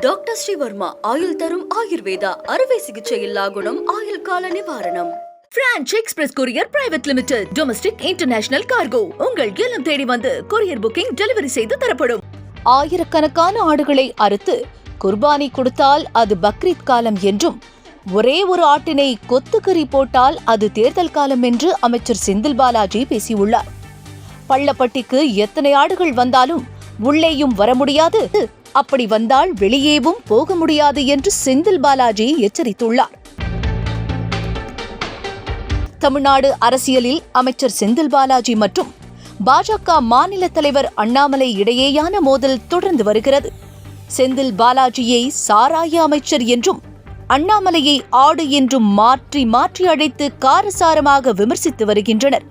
Doctor Srivarma ஆயுள் தரும் ஆயுர்வேதா அறுவை சிகிச்சை இல்லா குணம் ஆயுள் கால நிவாரணம். Branch express courier private limited domestic international cargo உங்கள் இல்லம் தேடி வந்து கொரியர் புக்கிங் டெலிவரி செய்து தரப்படும். ஆயிரக்கணக்கான ஆடுகளை அறுத்து குர்பானி கொடுத்தால் அது பக்ரீத் காலம் என்றும் ஒரே ஒரு ஆட்டினை கொத்துக்கறி போட்டால் அது தேர்தல் காலம் என்று அமைச்சர் செந்தில் பாலாஜி பேசியுள்ளார். பள்ளப்பட்டிக்கு எத்தனை ஆடுகள் வந்தாலும் உள்ளேயும் வர முடியாது. அப்படி வந்தால் வெளியேவும் போக முடியாது என்று செந்தில் பாலாஜி எச்சரித்துள்ளார். தமிழ்நாடு அரசியலில் அமைச்சர் செந்தில் பாலாஜி மற்றும் பாஜக மாநில தலைவர் அண்ணாமலை இடையேயான மோதல் தொடர்ந்து வருகிறது. செந்தில் பாலாஜியை சாராய அமைச்சர் என்றும் அண்ணாமலையை ஆடு என்றும் மாற்றி மாற்றி அழைத்து காரசாரமாக விமர்சித்து வருகின்றனர்.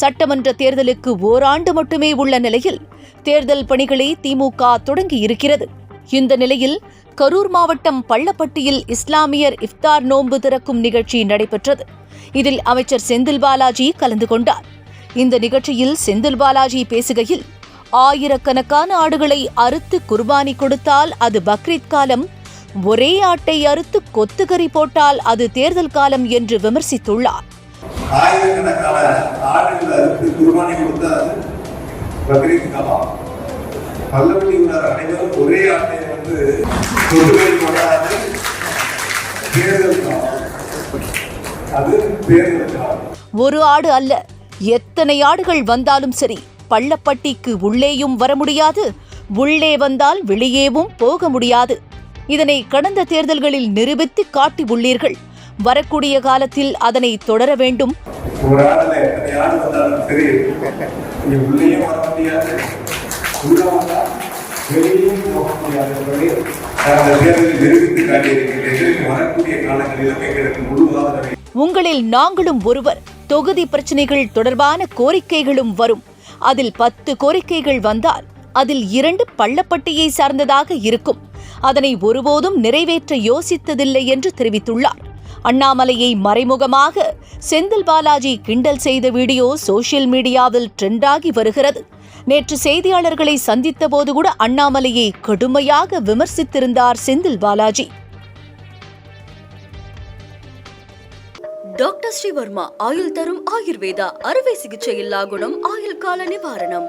சட்டமன்ற தேர்தலுக்கு ஓராண்டு மட்டுமே உள்ள நிலையில் தேர்தல் பணிகளை திமுக தொடங்கி இருக்கிறது இந்த நிலையில் கரூர் மாவட்டம் பள்ளப்பட்டியில் இஸ்லாமியர் இஃப்தார் நோன்பு திறக்கும் நிகழ்ச்சி நடைபெற்றது. இதில் அமைச்சர் செந்தில் பாலாஜி கலந்து கொண்டார். இந்த நிகழ்ச்சியில் செந்தில் பாலாஜி பேசுகையில் ஆயிரக்கணக்கான ஆடுகளை அறுத்து குர்பானி கொடுத்தால் அது பக்ரீத் காலம் ஒரே ஆட்டை அறுத்து கொத்துக்கறி போட்டால் அது தேர்தல் காலம் என்று விமர்சித்துள்ளார். ஆயிரக்கணக்கான ஆடுகளை அறுத்து குர்பானி கொடுத்தால் பக்ரீத் கலாம் பல்லவட்டி உள்ளார் அனைவரும் ஒரே ஆட்டை வந்து தொடுகை கொண்டாது தேர்தல் காலம் அது தேர்தல் காலம் ஒரு ஆடு அல்ல எத்தனை ஆடுகள் வந்தாலும் சரி பள்ளப்பட்டிக்கு உள்ளேயும் வர முடியாது உள்ளே வந்தால் வெளியேவும் போக முடியாது. இதனை கடந்த தேர்தல்களில் நிரூபித்து காட்டி உள்ளீர்கள். வரக்கூடிய காலத்தில் அதனை தொடர வேண்டும். உங்களில் நாங்களும் ஒருவர். தொகுதி பிரச்சனைகள் தொடர்பான கோரிக்கைகளும் வரும். அதில் பத்து கோரிக்கைகள் வந்தால் அதில் இரண்டு பள்ளப்பட்டியை சார்ந்ததாக இருக்கும். அதனை ஒருபோதும் நிறைவேற்ற யோசித்ததில்லை என்று தெரிவித்துள்ளார். அண்ணாமலையை மறைமுகமாக செந்தில் பாலாஜி கிண்டல் செய்த வீடியோ சோஷியல் மீடியாவில் ட்ரெண்டாகி வருகிறது. நேற்று செய்தியாளர்களை சந்தித்த போது கூட அண்ணாமலையை கடுமையாக விமர்சித்திருந்தார் செந்தில் பாலாஜி. டாக்டர் ஸ்ரீவர்மா ஆயுள் தரும் ஆயுர்வேதா அறுவை சிகிச்சை இல்லா குணம் ஆயுள் கால நிவாரணம்.